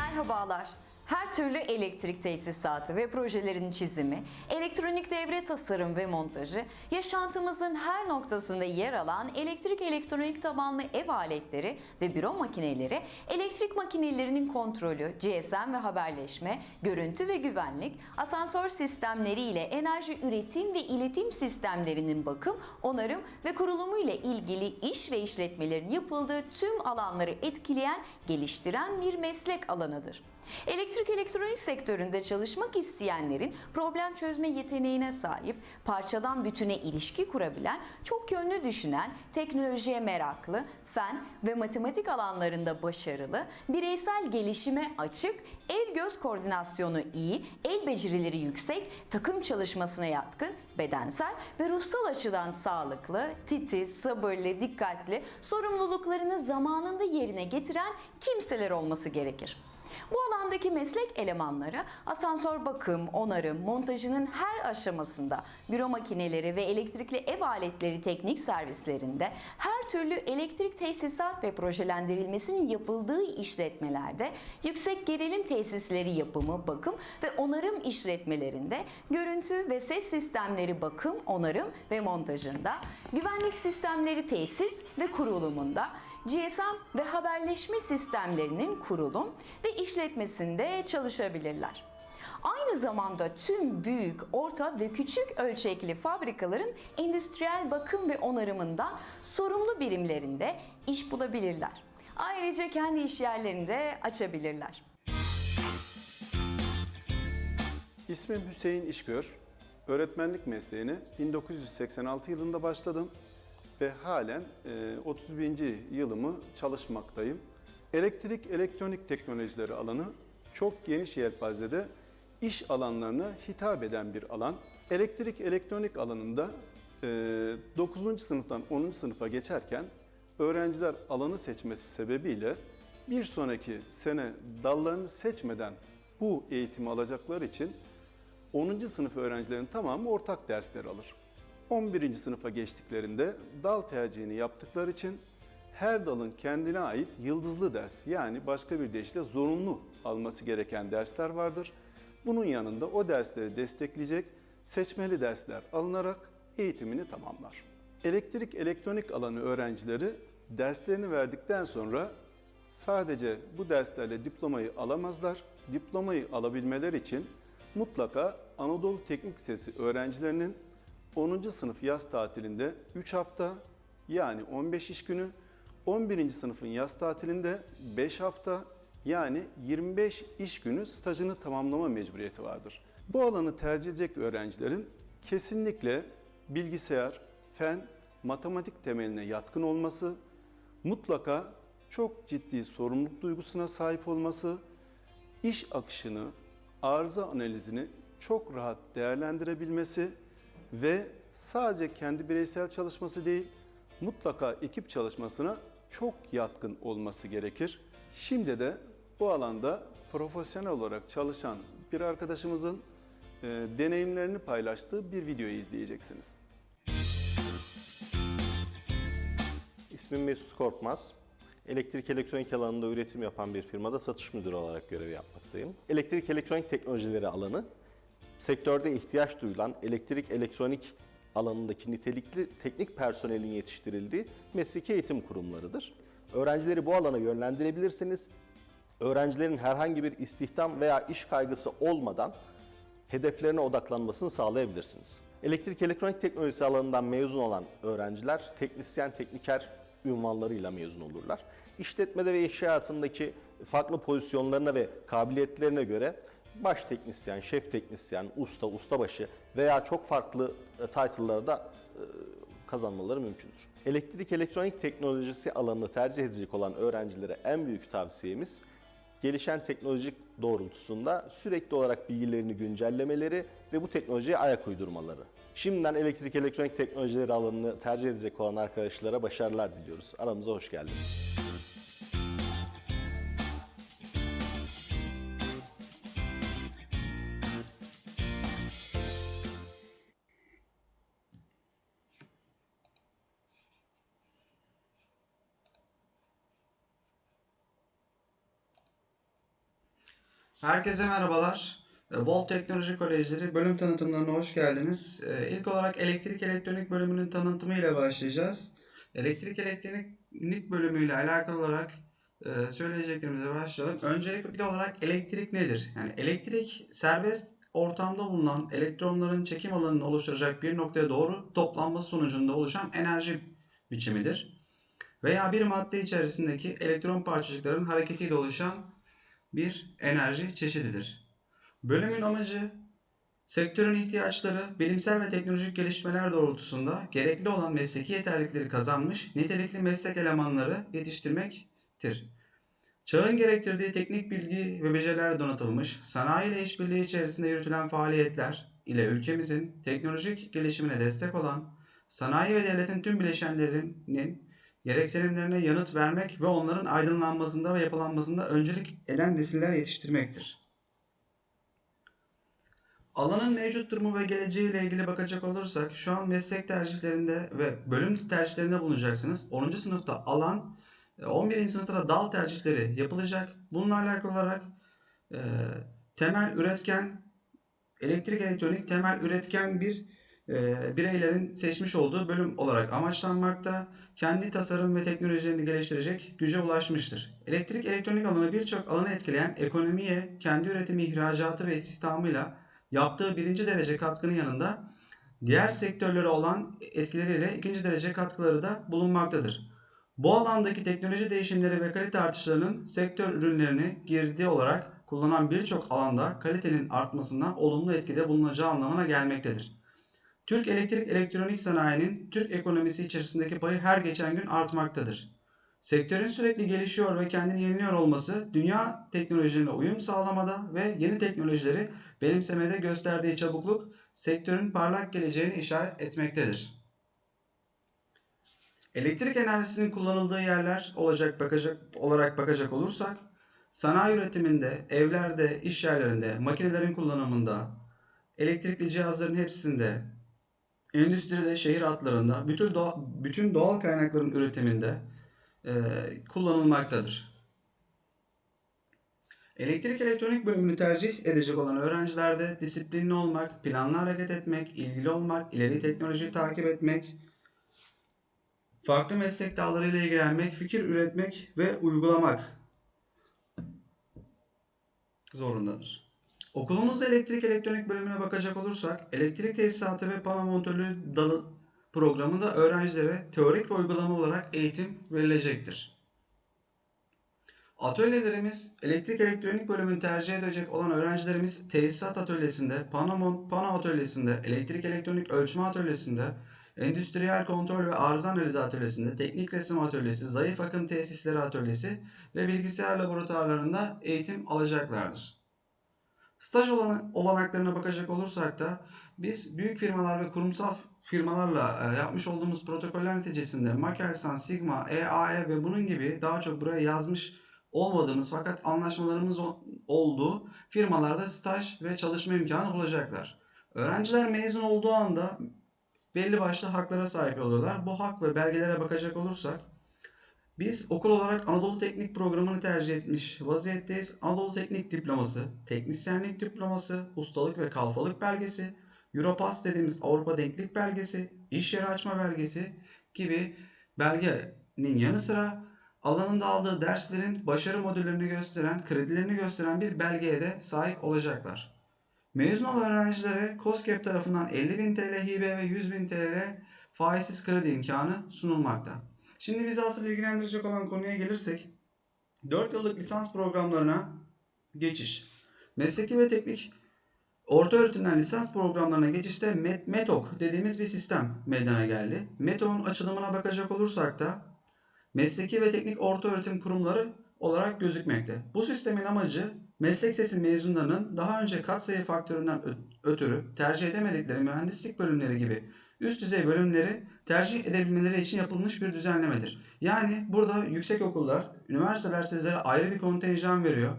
Merhabalar. Her türlü elektrik tesisatı ve projelerin çizimi, elektronik devre tasarım ve montajı, yaşantımızın her noktasında yer alan elektrik elektronik tabanlı ev aletleri ve büro makineleri, elektrik makinelerinin kontrolü, GSM ve haberleşme, görüntü ve güvenlik, asansör sistemleri ile enerji üretim ve iletim sistemlerinin bakım, onarım ve kurulumu ile ilgili iş ve işletmelerin yapıldığı tüm alanları etkileyen, geliştiren bir meslek alanıdır. Elektrik elektronik sektöründe çalışmak isteyenlerin problem çözme yeteneğine sahip, parçadan bütüne ilişki kurabilen, çok yönlü düşünen, teknolojiye meraklı, fen ve matematik alanlarında başarılı, bireysel gelişime açık, el göz koordinasyonu iyi, el becerileri yüksek, takım çalışmasına yatkın, bedensel ve ruhsal açıdan sağlıklı, titiz, sabırlı, dikkatli, sorumluluklarını zamanında yerine getiren kimseler olması gerekir. Bu alandaki meslek elemanları asansör bakım, onarım, montajının her aşamasında büro makineleri ve elektrikli ev aletleri teknik servislerinde her türlü elektrik tesisat ve projelendirilmesinin yapıldığı işletmelerde yüksek gerilim tesisleri yapımı, bakım ve onarım işletmelerinde görüntü ve ses sistemleri bakım, onarım ve montajında, güvenlik sistemleri tesis ve kurulumunda, GSM ve haberleşme sistemlerinin kurulum ve işletmesinde çalışabilirler. Aynı zamanda tüm büyük, orta ve küçük ölçekli fabrikaların endüstriyel bakım ve onarımında sorumlu birimlerinde iş bulabilirler. Ayrıca kendi iş yerlerini de açabilirler. İsmim Hüseyin İşgör. Öğretmenlik mesleğine 1986 yılında başladım ve halen e, 31. yılımı çalışmaktayım. Elektrik elektronik teknolojileri alanı çok geniş yelpazede iş alanlarına hitap eden bir alan. Elektrik elektronik alanında e, 9. sınıftan 10. sınıfa geçerken öğrenciler alanı seçmesi sebebiyle bir sonraki sene dallarını seçmeden bu eğitimi alacaklar için 10. sınıf öğrencilerinin tamamı ortak dersler alır. 11. sınıfa geçtiklerinde dal tercihini yaptıkları için her dalın kendine ait yıldızlı ders yani başka bir deyişle zorunlu alması gereken dersler vardır. Bunun yanında o dersleri destekleyecek seçmeli dersler alınarak eğitimini tamamlar. Elektrik elektronik alanı öğrencileri derslerini verdikten sonra sadece bu derslerle diplomayı alamazlar. Diplomayı alabilmeler için mutlaka Anadolu Teknik Lisesi öğrencilerinin 10. sınıf yaz tatilinde 3 hafta yani 15 iş günü, 11. sınıfın yaz tatilinde 5 hafta yani 25 iş günü stajını tamamlama mecburiyeti vardır. Bu alanı tercih edecek öğrencilerin kesinlikle bilgisayar, fen, matematik temeline yatkın olması, mutlaka çok ciddi sorumluluk duygusuna sahip olması, iş akışını, arıza analizini çok rahat değerlendirebilmesi ve sadece kendi bireysel çalışması değil, mutlaka ekip çalışmasına çok yatkın olması gerekir. Şimdi de bu alanda profesyonel olarak çalışan bir arkadaşımızın e, deneyimlerini paylaştığı bir videoyu izleyeceksiniz. İsmim Mesut Korkmaz. Elektrik elektronik alanında üretim yapan bir firmada satış müdürü olarak görev yapmaktayım. Elektrik elektronik teknolojileri alanı, sektörde ihtiyaç duyulan elektrik elektronik alanındaki nitelikli teknik personelin yetiştirildiği mesleki eğitim kurumlarıdır. Öğrencileri bu alana yönlendirebilirsiniz. Öğrencilerin herhangi bir istihdam veya iş kaygısı olmadan hedeflerine odaklanmasını sağlayabilirsiniz. Elektrik elektronik teknolojisi alanından mezun olan öğrenciler teknisyen, tekniker ünvanlarıyla mezun olurlar. İşletmede ve iş hayatındaki farklı pozisyonlarına ve kabiliyetlerine göre baş teknisyen, şef teknisyen, usta, ustabaşı veya çok farklı e, title'ları da e, kazanmaları mümkündür. Elektrik elektronik teknolojisi alanını tercih edecek olan öğrencilere en büyük tavsiyemiz gelişen teknolojik doğrultusunda sürekli olarak bilgilerini güncellemeleri ve bu teknolojiye ayak uydurmaları. Şimdiden elektrik elektronik teknolojileri alanını tercih edecek olan arkadaşlara başarılar diliyoruz. Aramıza hoş geldiniz. Herkese merhabalar. E, Volt Teknoloji Kolejleri bölüm tanıtımlarına hoş geldiniz. E, İlk olarak elektrik elektronik bölümünün tanıtımı ile başlayacağız. Elektrik elektronik bölümüyle alakalı olarak e, söyleyeceklerimize başlayalım. Öncelikli olarak elektrik nedir? Yani elektrik serbest ortamda bulunan elektronların çekim alanını oluşturacak bir noktaya doğru toplanması sonucunda oluşan enerji biçimidir. Veya bir madde içerisindeki elektron parçacıkların hareketiyle oluşan bir enerji çeşididir. Bölümün amacı sektörün ihtiyaçları, bilimsel ve teknolojik gelişmeler doğrultusunda gerekli olan mesleki yeterlilikleri kazanmış nitelikli meslek elemanları yetiştirmektir. Çağın gerektirdiği teknik bilgi ve beceriler donatılmış, sanayi ile işbirliği içerisinde yürütülen faaliyetler ile ülkemizin teknolojik gelişimine destek olan sanayi ve devletin tüm bileşenlerinin gereksinimlerine yanıt vermek ve onların aydınlanmasında ve yapılanmasında öncülük eden nesiller yetiştirmektir. Alanın mevcut durumu ve geleceğiyle ilgili bakacak olursak şu an meslek tercihlerinde ve bölüm tercihlerinde bulunacaksınız. 10. sınıfta alan, 11. sınıfta da dal tercihleri yapılacak. Bununla alakalı olarak e, temel üretken, elektrik elektronik temel üretken bir e, bireylerin seçmiş olduğu bölüm olarak amaçlanmakta, kendi tasarım ve teknolojilerini geliştirecek güce ulaşmıştır. Elektrik elektronik alanı birçok alanı etkileyen ekonomiye, kendi üretimi, ihracatı ve istihdamıyla yaptığı birinci derece katkının yanında diğer sektörlere olan etkileriyle ikinci derece katkıları da bulunmaktadır. Bu alandaki teknoloji değişimleri ve kalite artışlarının sektör ürünlerini girdi olarak kullanan birçok alanda kalitenin artmasına olumlu etkide bulunacağı anlamına gelmektedir. Türk elektrik elektronik sanayinin Türk ekonomisi içerisindeki payı her geçen gün artmaktadır. Sektörün sürekli gelişiyor ve kendini yeniliyor olması dünya teknolojilerine uyum sağlamada ve yeni teknolojileri benimsemede gösterdiği çabukluk sektörün parlak geleceğini işaret etmektedir. Elektrik enerjisinin kullanıldığı yerler olacak bakacak olarak bakacak olursak sanayi üretiminde, evlerde, iş yerlerinde, makinelerin kullanımında, elektrikli cihazların hepsinde, endüstride, şehir hatlarında, bütün doğa, bütün doğal kaynakların üretiminde e, kullanılmaktadır. Elektrik elektronik bölümünü tercih edecek olan öğrencilerde disiplinli olmak, planlı hareket etmek, ilgili olmak, ileri teknolojiyi takip etmek, farklı meslek dallarıyla ilgilenmek, fikir üretmek ve uygulamak zorundadır. Okulumuzda elektrik elektronik bölümüne bakacak olursak, elektrik tesisatı ve pano montörlüğü dalı programında öğrencilere teorik ve uygulama olarak eğitim verilecektir. Atölyelerimiz, elektrik elektronik bölümünü tercih edecek olan öğrencilerimiz tesisat atölyesinde, pano, pano atölyesinde, elektrik elektronik ölçme atölyesinde, endüstriyel kontrol ve arıza analizi atölyesinde, teknik resim atölyesi, zayıf akım tesisleri atölyesi ve bilgisayar laboratuvarlarında eğitim alacaklardır. Staj olan, olanaklarına bakacak olursak da biz büyük firmalar ve kurumsal firmalarla e, yapmış olduğumuz protokoller neticesinde Makelsan, Sigma, EAE ve bunun gibi daha çok buraya yazmış olmadığımız fakat anlaşmalarımız olduğu firmalarda staj ve çalışma imkanı bulacaklar. Öğrenciler mezun olduğu anda belli başlı haklara sahip oluyorlar. Bu hak ve belgelere bakacak olursak biz okul olarak Anadolu Teknik Programı'nı tercih etmiş vaziyetteyiz. Anadolu Teknik Diploması, Teknisyenlik Diploması, Ustalık ve Kalfalık Belgesi, Europass dediğimiz Avrupa Denklik Belgesi, İş Yeri Açma Belgesi gibi belgenin yanı sıra alanında aldığı derslerin başarı modüllerini gösteren, kredilerini gösteren bir belgeye de sahip olacaklar. Mezun olan öğrencilere COSGAP tarafından 50.000 TL hibe ve 100.000 TL faizsiz kredi imkanı sunulmakta. Şimdi bizi asıl ilgilendirecek olan konuya gelirsek 4 yıllık lisans programlarına geçiş. Mesleki ve teknik orta öğretimden lisans programlarına geçişte MET- METOK dediğimiz bir sistem meydana geldi. METOK'un açılımına bakacak olursak da mesleki ve teknik orta öğretim kurumları olarak gözükmekte. Bu sistemin amacı meslek sesi mezunlarının daha önce katsayı faktöründen ötürü tercih edemedikleri mühendislik bölümleri gibi üst düzey bölümleri tercih edebilmeleri için yapılmış bir düzenlemedir. Yani burada yüksek okullar, üniversiteler sizlere ayrı bir kontenjan veriyor.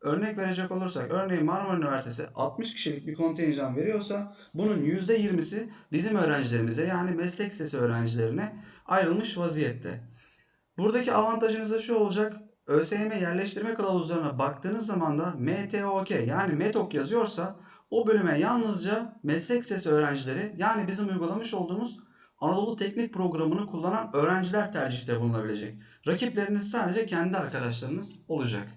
Örnek verecek olursak, örneğin Marmara Üniversitesi 60 kişilik bir kontenjan veriyorsa bunun %20'si bizim öğrencilerimize yani meslek lisesi öğrencilerine ayrılmış vaziyette. Buradaki avantajınız da şu olacak. ÖSYM yerleştirme kılavuzlarına baktığınız zaman da MTOK yani METOK yazıyorsa o bölüme yalnızca meslek lisesi öğrencileri yani bizim uygulamış olduğumuz Anadolu Teknik Programı'nı kullanan öğrenciler tercihte bulunabilecek. Rakipleriniz sadece kendi arkadaşlarınız olacak.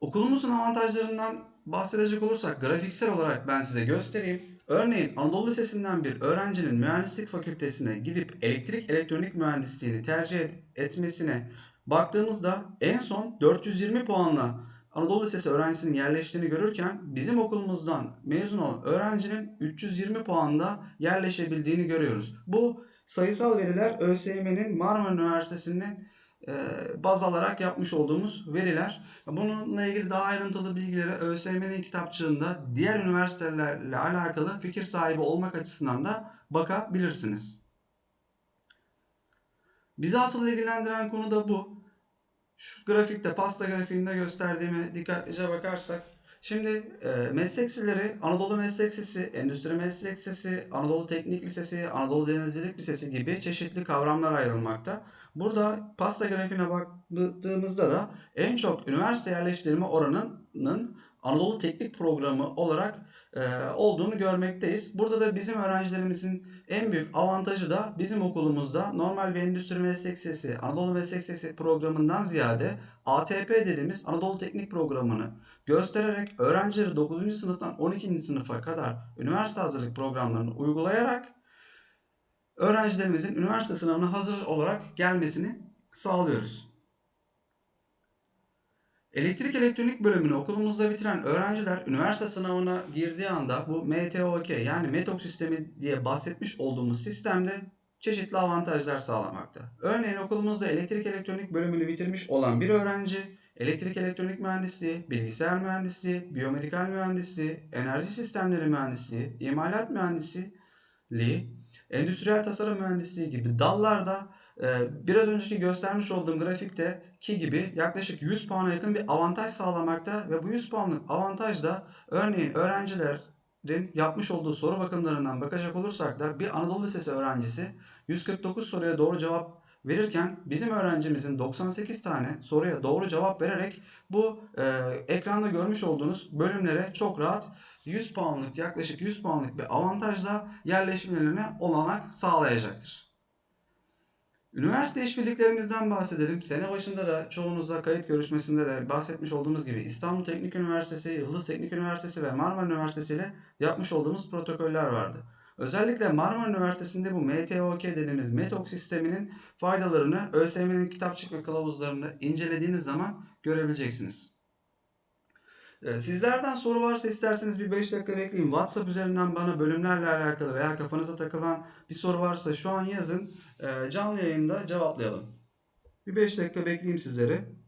Okulumuzun avantajlarından bahsedecek olursak grafiksel olarak ben size göstereyim. Örneğin Anadolu Lisesi'nden bir öğrencinin mühendislik fakültesine gidip elektrik elektronik mühendisliğini tercih et- etmesine baktığımızda en son 420 puanla Anadolu Lisesi öğrencisinin yerleştiğini görürken bizim okulumuzdan mezun olan öğrencinin 320 puanda yerleşebildiğini görüyoruz. Bu sayısal veriler ÖSYM'nin Marmara Üniversitesi'nin e, baz alarak yapmış olduğumuz veriler. Bununla ilgili daha ayrıntılı bilgileri ÖSYM'nin kitapçığında diğer üniversitelerle alakalı fikir sahibi olmak açısından da bakabilirsiniz. Bizi asıl ilgilendiren konu da bu. Şu grafikte, pasta grafiğinde gösterdiğime dikkatlice bakarsak Şimdi e, meslek liseleri Anadolu Meslek Lisesi, Endüstri Meslek Lisesi, Anadolu Teknik Lisesi, Anadolu Denizcilik Lisesi gibi çeşitli kavramlar ayrılmakta. Burada pasta grafiğine baktığımızda da en çok üniversite yerleştirme oranının Anadolu Teknik Programı olarak e, olduğunu görmekteyiz. Burada da bizim öğrencilerimizin en büyük avantajı da bizim okulumuzda normal bir endüstri meslek lisesi, Anadolu Meslek Lisesi programından ziyade ATP dediğimiz Anadolu Teknik Programı'nı göstererek öğrencileri 9. sınıftan 12. sınıfa kadar üniversite hazırlık programlarını uygulayarak öğrencilerimizin üniversite sınavına hazır olarak gelmesini sağlıyoruz. Elektrik elektronik bölümünü okulumuzda bitiren öğrenciler üniversite sınavına girdiği anda bu MTOK yani METOK sistemi diye bahsetmiş olduğumuz sistemde çeşitli avantajlar sağlamakta. Örneğin okulumuzda elektrik elektronik bölümünü bitirmiş olan bir öğrenci elektrik elektronik mühendisliği, bilgisayar mühendisliği, biyomedikal mühendisliği, enerji sistemleri mühendisliği, imalat mühendisliği, endüstriyel tasarım mühendisliği gibi dallarda e, biraz önceki göstermiş olduğum grafikte ki gibi yaklaşık 100 puana yakın bir avantaj sağlamakta ve bu 100 puanlık avantaj da örneğin öğrencilerin yapmış olduğu soru bakımlarından bakacak olursak da bir Anadolu Lisesi öğrencisi 149 soruya doğru cevap verirken bizim öğrencimizin 98 tane soruya doğru cevap vererek bu e, ekranda görmüş olduğunuz bölümlere çok rahat 100 puanlık yaklaşık 100 puanlık bir avantajla yerleşmelerine olanak sağlayacaktır. Üniversite işbirliklerimizden bahsedelim. Sene başında da çoğunuzla kayıt görüşmesinde de bahsetmiş olduğumuz gibi İstanbul Teknik Üniversitesi, Yıldız Teknik Üniversitesi ve Marmara Üniversitesi ile yapmış olduğumuz protokoller vardı. Özellikle Marmara Üniversitesi'nde bu MTOK dediğimiz METOK sisteminin faydalarını ÖSYM'nin kitapçık ve kılavuzlarını incelediğiniz zaman görebileceksiniz. Ee, Sizlerden soru varsa isterseniz bir 5 dakika bekleyin. WhatsApp üzerinden bana bölümlerle alakalı veya kafanıza takılan bir soru varsa şu an yazın. Ee, Canlı yayında cevaplayalım. Bir 5 dakika bekleyeyim sizleri.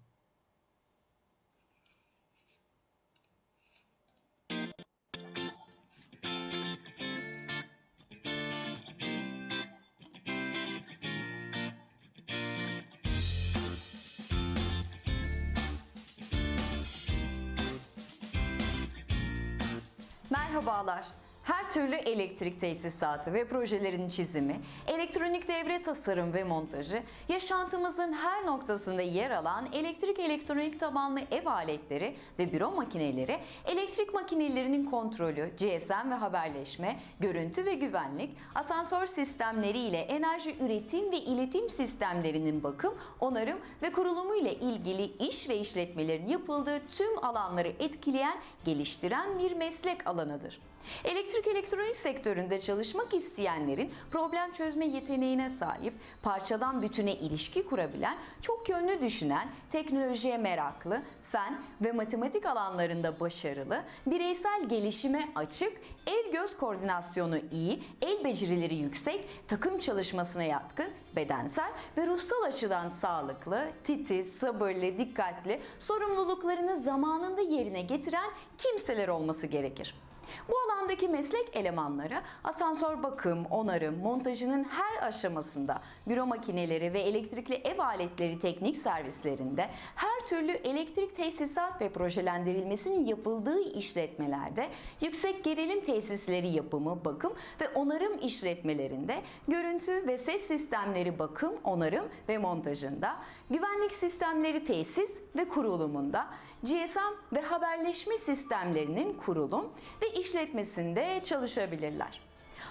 Merhabalar. Türlü elektrik tesisatı ve projelerin çizimi, elektronik devre tasarım ve montajı, yaşantımızın her noktasında yer alan elektrik elektronik tabanlı ev aletleri ve büro makineleri, elektrik makinelerinin kontrolü, GSM ve haberleşme, görüntü ve güvenlik, asansör sistemleri ile enerji üretim ve iletim sistemlerinin bakım, onarım ve kurulumu ile ilgili iş ve işletmelerin yapıldığı tüm alanları etkileyen, geliştiren bir meslek alanıdır. Elektrik elektronik sektöründe çalışmak isteyenlerin problem çözme yeteneğine sahip, parçadan bütüne ilişki kurabilen, çok yönlü düşünen, teknolojiye meraklı, fen ve matematik alanlarında başarılı, bireysel gelişime açık, el göz koordinasyonu iyi, el becerileri yüksek, takım çalışmasına yatkın, bedensel ve ruhsal açıdan sağlıklı, titiz, sabırlı, dikkatli, sorumluluklarını zamanında yerine getiren kimseler olması gerekir. Bu alandaki meslek elemanları asansör bakım, onarım, montajının her aşamasında büro makineleri ve elektrikli ev aletleri teknik servislerinde her türlü elektrik tesisat ve projelendirilmesinin yapıldığı işletmelerde yüksek gerilim tesisleri yapımı, bakım ve onarım işletmelerinde görüntü ve ses sistemleri bakım, onarım ve montajında, güvenlik sistemleri tesis ve kurulumunda, GSM ve haberleşme sistemlerinin kurulum ve işletmesinde çalışabilirler.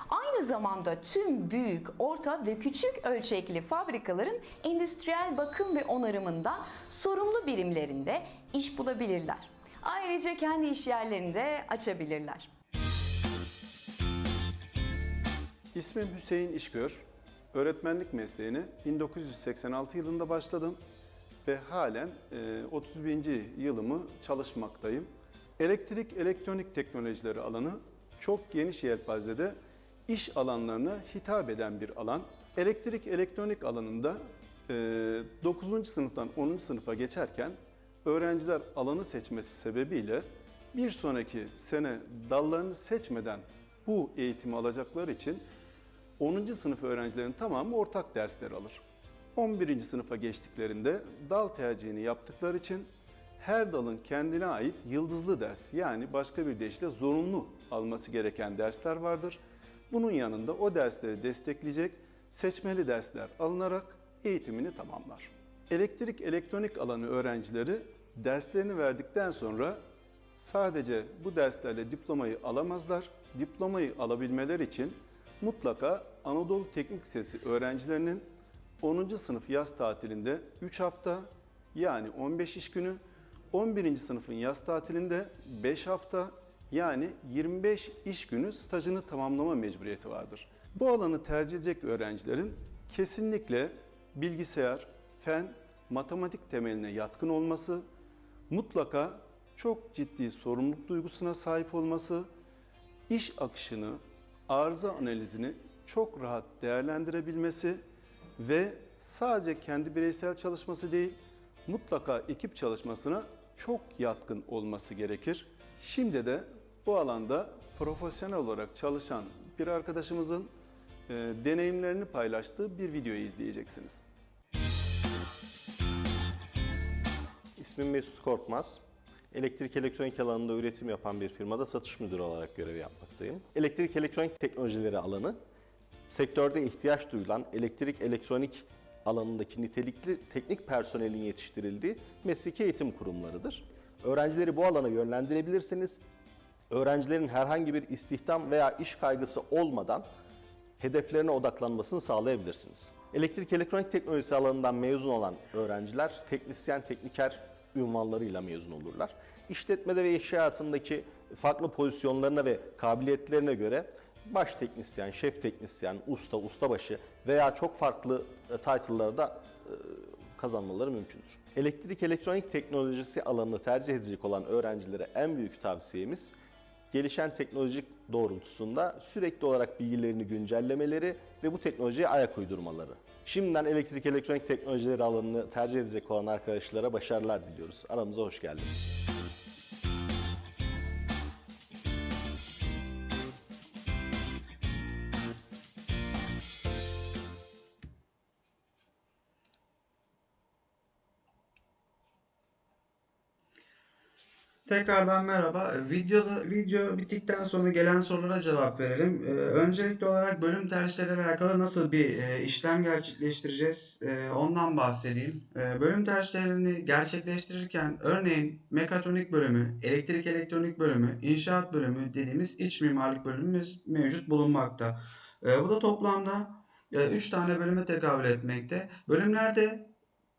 Aynı zamanda tüm büyük, orta ve küçük ölçekli fabrikaların endüstriyel bakım ve onarımında sorumlu birimlerinde iş bulabilirler. Ayrıca kendi iş yerlerini de açabilirler. İsmim Hüseyin İşgör. Öğretmenlik mesleğine 1986 yılında başladım ve halen e, 31. yılımı çalışmaktayım. Elektrik elektronik teknolojileri alanı çok geniş yelpazede iş alanlarına hitap eden bir alan. Elektrik elektronik alanında e, 9. sınıftan 10. sınıfa geçerken öğrenciler alanı seçmesi sebebiyle bir sonraki sene dallarını seçmeden bu eğitimi alacakları için 10. sınıf öğrencilerin tamamı ortak dersler alır. 11. sınıfa geçtiklerinde dal tercihini yaptıkları için her dalın kendine ait yıldızlı ders yani başka bir deyişle zorunlu alması gereken dersler vardır. Bunun yanında o dersleri destekleyecek seçmeli dersler alınarak eğitimini tamamlar. Elektrik elektronik alanı öğrencileri derslerini verdikten sonra sadece bu derslerle diplomayı alamazlar. Diplomayı alabilmeleri için mutlaka Anadolu Teknik Lisesi öğrencilerinin 10. sınıf yaz tatilinde 3 hafta yani 15 iş günü, 11. sınıfın yaz tatilinde 5 hafta yani 25 iş günü stajını tamamlama mecburiyeti vardır. Bu alanı tercih edecek öğrencilerin kesinlikle bilgisayar, fen, matematik temeline yatkın olması, mutlaka çok ciddi sorumluluk duygusuna sahip olması, iş akışını, arıza analizini çok rahat değerlendirebilmesi ve sadece kendi bireysel çalışması değil, mutlaka ekip çalışmasına çok yatkın olması gerekir. Şimdi de bu alanda profesyonel olarak çalışan bir arkadaşımızın e, deneyimlerini paylaştığı bir videoyu izleyeceksiniz. İsmim Mesut Korkmaz. Elektrik elektronik alanında üretim yapan bir firmada satış müdürü olarak görev yapmaktayım. Elektrik elektronik teknolojileri alanı, sektörde ihtiyaç duyulan elektrik elektronik alanındaki nitelikli teknik personelin yetiştirildiği mesleki eğitim kurumlarıdır. Öğrencileri bu alana yönlendirebilirsiniz. Öğrencilerin herhangi bir istihdam veya iş kaygısı olmadan hedeflerine odaklanmasını sağlayabilirsiniz. Elektrik elektronik teknolojisi alanından mezun olan öğrenciler teknisyen, tekniker ünvanlarıyla mezun olurlar. İşletmede ve iş hayatındaki farklı pozisyonlarına ve kabiliyetlerine göre baş teknisyen, şef teknisyen, usta, ustabaşı veya çok farklı e, title'ları da e, kazanmaları mümkündür. Elektrik elektronik teknolojisi alanını tercih edecek olan öğrencilere en büyük tavsiyemiz gelişen teknolojik doğrultusunda sürekli olarak bilgilerini güncellemeleri ve bu teknolojiye ayak uydurmaları. Şimdiden elektrik elektronik teknolojileri alanını tercih edecek olan arkadaşlara başarılar diliyoruz. Aramıza hoş geldiniz. Tekrardan merhaba. Video, video bittikten sonra gelen sorulara cevap verelim. Ee, öncelikli olarak bölüm tercihleriyle alakalı nasıl bir e, işlem gerçekleştireceğiz e, ondan bahsedeyim. E, bölüm tercihlerini gerçekleştirirken örneğin mekatronik bölümü, elektrik elektronik bölümü, inşaat bölümü dediğimiz iç mimarlık bölümümüz mevcut bulunmakta. E, bu da toplamda 3 tane bölüme tekabül etmekte. Bölümlerde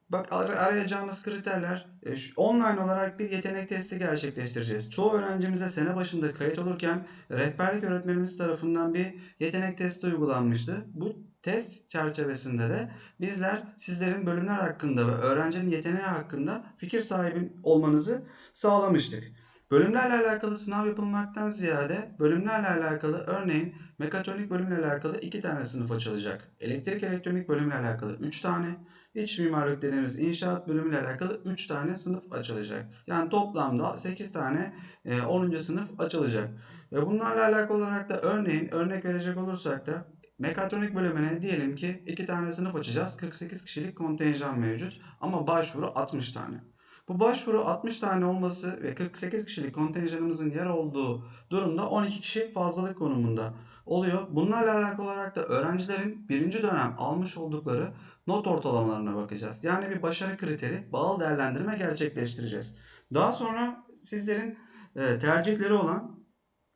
Bak ar- arayacağımız kriterler e, online olarak bir yetenek testi gerçekleştireceğiz. Çoğu öğrencimize sene başında kayıt olurken rehberlik öğretmenimiz tarafından bir yetenek testi uygulanmıştı. Bu test çerçevesinde de bizler sizlerin bölümler hakkında ve öğrencinin yeteneği hakkında fikir sahibi olmanızı sağlamıştık. Bölümlerle alakalı sınav yapılmaktan ziyade bölümlerle alakalı örneğin mekatronik bölümle alakalı iki tane sınıf açılacak. Elektrik elektronik bölümle alakalı 3 tane, iç mimarlık dediğimiz inşaat bölümüyle alakalı 3 tane sınıf açılacak. Yani toplamda 8 tane e, 10. sınıf açılacak. Ve bunlarla alakalı olarak da örneğin örnek verecek olursak da mekatronik bölümüne diyelim ki 2 tane sınıf açacağız. 48 kişilik kontenjan mevcut ama başvuru 60 tane. Bu başvuru 60 tane olması ve 48 kişilik kontenjanımızın yer olduğu durumda 12 kişi fazlalık konumunda oluyor. Bunlarla alakalı olarak da öğrencilerin birinci dönem almış oldukları not ortalamalarına bakacağız. Yani bir başarı kriteri, bağlı değerlendirme gerçekleştireceğiz. Daha sonra sizlerin e, tercihleri olan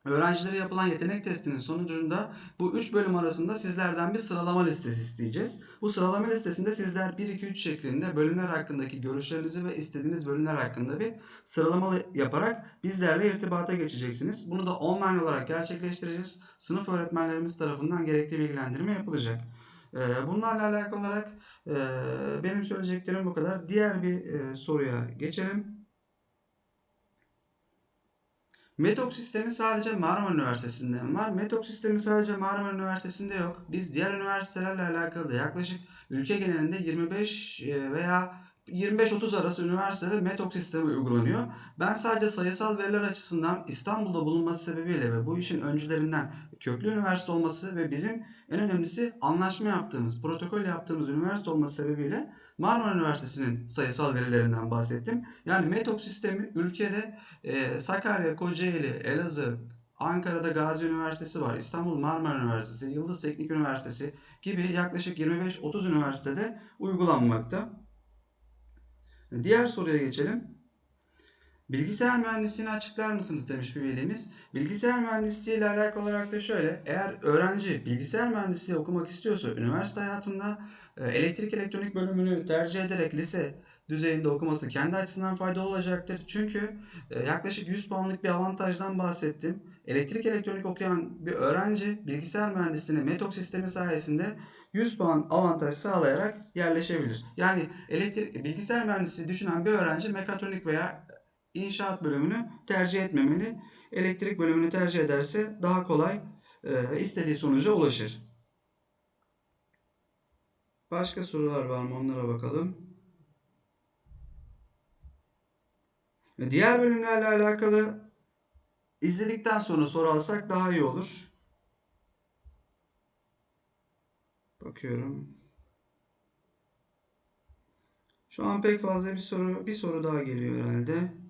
öğrencilere yapılan yetenek testinin sonucunda bu 3 bölüm arasında sizlerden bir sıralama listesi isteyeceğiz. Bu sıralama listesinde sizler 1 2 3 şeklinde bölümler hakkındaki görüşlerinizi ve istediğiniz bölümler hakkında bir sıralama yaparak bizlerle irtibata geçeceksiniz. Bunu da online olarak gerçekleştireceğiz. Sınıf öğretmenlerimiz tarafından gerekli bilgilendirme yapılacak. Ee, Bunlarla alakalı olarak e, benim söyleyeceklerim bu kadar. Diğer bir e, soruya geçelim. Metok sistemi sadece Marmara Üniversitesi'nde mi var? Metok sistemi sadece Marmara Üniversitesi'nde yok. Biz diğer üniversitelerle alakalı da yaklaşık ülke genelinde 25 e, veya 25-30 arası üniversitede metok sistemi uygulanıyor. Ben sadece sayısal veriler açısından İstanbul'da bulunması sebebiyle ve bu işin öncülerinden köklü üniversite olması ve bizim en önemlisi anlaşma yaptığımız, protokol yaptığımız üniversite olması sebebiyle Marmara Üniversitesi'nin sayısal verilerinden bahsettim. Yani metok sistemi ülkede e, Sakarya, Kocaeli, Elazığ, Ankara'da Gazi Üniversitesi var. İstanbul Marmara Üniversitesi, Yıldız Teknik Üniversitesi gibi yaklaşık 25-30 üniversitede uygulanmakta. Diğer soruya geçelim. Bilgisayar mühendisliğini açıklar mısınız demiş bir velimiz. Bilgisayar mühendisliği ile alakalı olarak da şöyle. Eğer öğrenci bilgisayar mühendisliği okumak istiyorsa üniversite hayatında e, elektrik elektronik bölümünü tercih ederek lise düzeyinde okuması kendi açısından faydalı olacaktır. Çünkü e, yaklaşık 100 puanlık bir avantajdan bahsettim. Elektrik elektronik okuyan bir öğrenci bilgisayar mühendisliğine metok sistemi sayesinde 100 puan avantaj sağlayarak yerleşebilir. Yani elektrik bilgisayar mühendisliği düşünen bir öğrenci mekatronik veya inşaat bölümünü tercih etmemeli. Elektrik bölümünü tercih ederse daha kolay e, istediği sonuca ulaşır. Başka sorular var mı? Onlara bakalım. Diğer bölümlerle alakalı izledikten sonra soru alsak daha iyi olur. Bakıyorum. Şu an pek fazla bir soru, bir soru daha geliyor herhalde.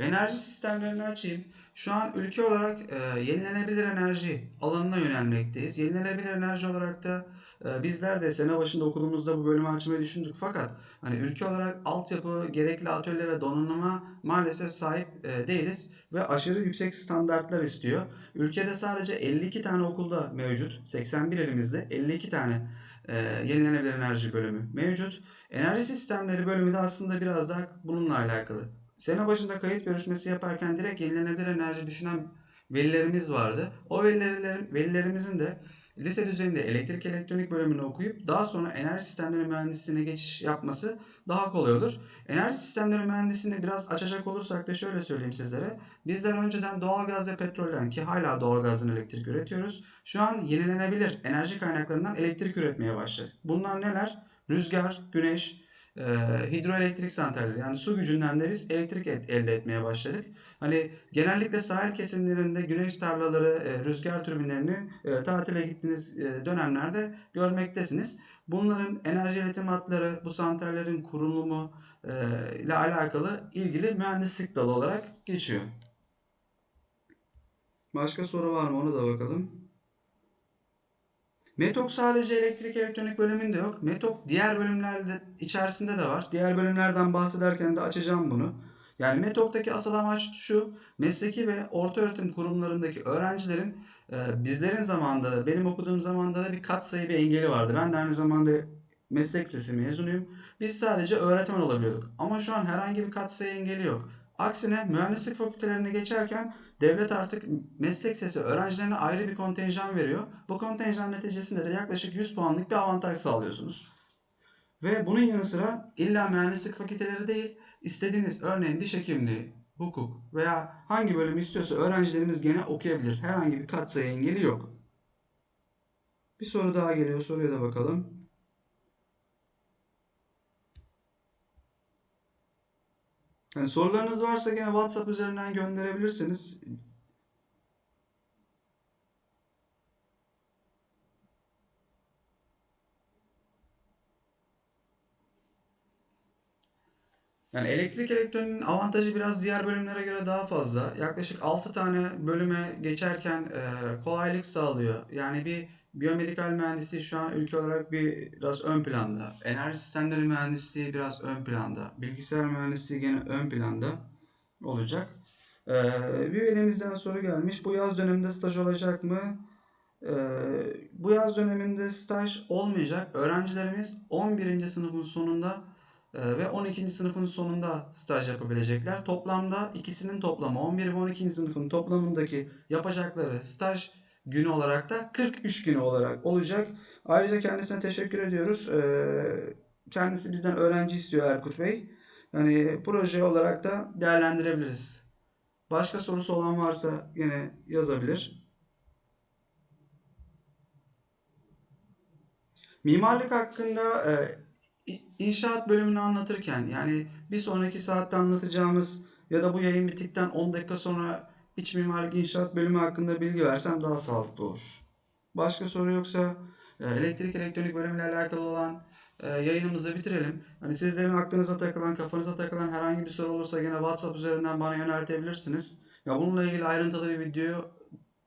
Enerji sistemlerini açayım. Şu an ülke olarak e, yenilenebilir enerji alanına yönelmekteyiz. Yenilenebilir enerji olarak da e, bizler de sene başında okulumuzda bu bölümü açmayı düşündük. Fakat hani ülke olarak altyapı, gerekli atölye ve donanıma maalesef sahip e, değiliz ve aşırı yüksek standartlar istiyor. Ülkede sadece 52 tane okulda mevcut. 81 elimizde 52 tane e, yenilenebilir enerji bölümü mevcut. Enerji sistemleri bölümü de aslında biraz daha bununla alakalı. Sene başında kayıt görüşmesi yaparken direkt yenilenebilir enerji düşünen velilerimiz vardı. O velilerin, velilerimizin de lise düzeyinde elektrik elektronik bölümünü okuyup daha sonra enerji sistemleri mühendisliğine geçiş yapması daha kolay olur. Enerji sistemleri mühendisliğini biraz açacak olursak da şöyle söyleyeyim sizlere. Bizler önceden doğalgaz ve petrolden ki hala doğalgazdan elektrik üretiyoruz. Şu an yenilenebilir enerji kaynaklarından elektrik üretmeye başladık. Bunlar neler? Rüzgar, güneş, e, hidroelektrik santralleri yani su gücünden de biz elektrik et- elde etmeye başladık. Hani genellikle sahil kesimlerinde güneş tarlaları, e, rüzgar türbinlerini e, tatile gittiğiniz e, dönemlerde görmektesiniz. Bunların enerji iletim hatları, bu santrallerin kurulumu e, ile alakalı ilgili mühendislik dalı olarak geçiyor. Başka soru var mı ona da bakalım. Metok sadece elektrik elektronik bölümünde yok. Metok diğer bölümlerde içerisinde de var. Diğer bölümlerden bahsederken de açacağım bunu. Yani Metok'taki asıl amaç şu. Mesleki ve orta öğretim kurumlarındaki öğrencilerin e, bizlerin zamanında da benim okuduğum zamanda da bir katsayı bir engeli vardı. Ben de aynı zamanda meslek lisesi mezunuyum. Biz sadece öğretmen olabiliyorduk. Ama şu an herhangi bir katsayı engeli yok. Aksine mühendislik fakültelerine geçerken devlet artık meslek sesi öğrencilerine ayrı bir kontenjan veriyor. Bu kontenjan neticesinde de yaklaşık 100 puanlık bir avantaj sağlıyorsunuz. Ve bunun yanı sıra illa mühendislik fakülteleri değil, istediğiniz örneğin diş hekimliği, hukuk veya hangi bölümü istiyorsa öğrencilerimiz gene okuyabilir. Herhangi bir katsayı engeli yok. Bir soru daha geliyor. Soruya da bakalım. Yani sorularınız varsa gene WhatsApp üzerinden gönderebilirsiniz. Yani elektrik elektroniğinin avantajı biraz diğer bölümlere göre daha fazla. Yaklaşık 6 tane bölüme geçerken e, kolaylık sağlıyor. Yani bir biyomedikal mühendisliği şu an ülke olarak bir biraz ön planda. Enerji sistemleri mühendisliği biraz ön planda. Bilgisayar mühendisliği gene ön planda olacak. E, bir elimizden soru gelmiş. Bu yaz döneminde staj olacak mı? E, bu yaz döneminde staj olmayacak. Öğrencilerimiz 11. sınıfın sonunda ve 12. sınıfın sonunda staj yapabilecekler. Toplamda ikisinin toplamı 11 ve 12. sınıfın toplamındaki yapacakları staj günü olarak da 43 günü olarak olacak. Ayrıca kendisine teşekkür ediyoruz. Ee, Kendisi bizden öğrenci istiyor Erkut Bey. Yani proje olarak da değerlendirebiliriz. Başka sorusu olan varsa yine yazabilir. Mimarlık hakkında e, İnşaat bölümünü anlatırken yani bir sonraki saatte anlatacağımız ya da bu yayın bittikten 10 dakika sonra iç mimarlık inşaat bölümü hakkında bilgi versem daha sağlıklı olur. Başka soru yoksa e, elektrik elektronik bölümüyle alakalı olan e, yayınımızı bitirelim. Hani sizlerin aklınıza takılan, kafanıza takılan herhangi bir soru olursa gene WhatsApp üzerinden bana yöneltebilirsiniz. Ya bununla ilgili ayrıntılı bir video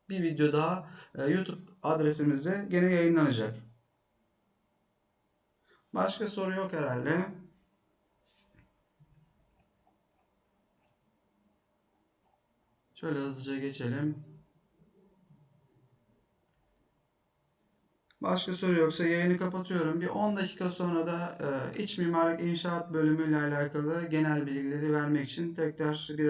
bir video daha e, YouTube adresimizde gene yayınlanacak. Başka soru yok herhalde. Şöyle hızlıca geçelim. Başka soru yoksa yayını kapatıyorum. Bir 10 dakika sonra da e, iç mimarlık inşaat bölümüyle alakalı genel bilgileri vermek için tekrar bir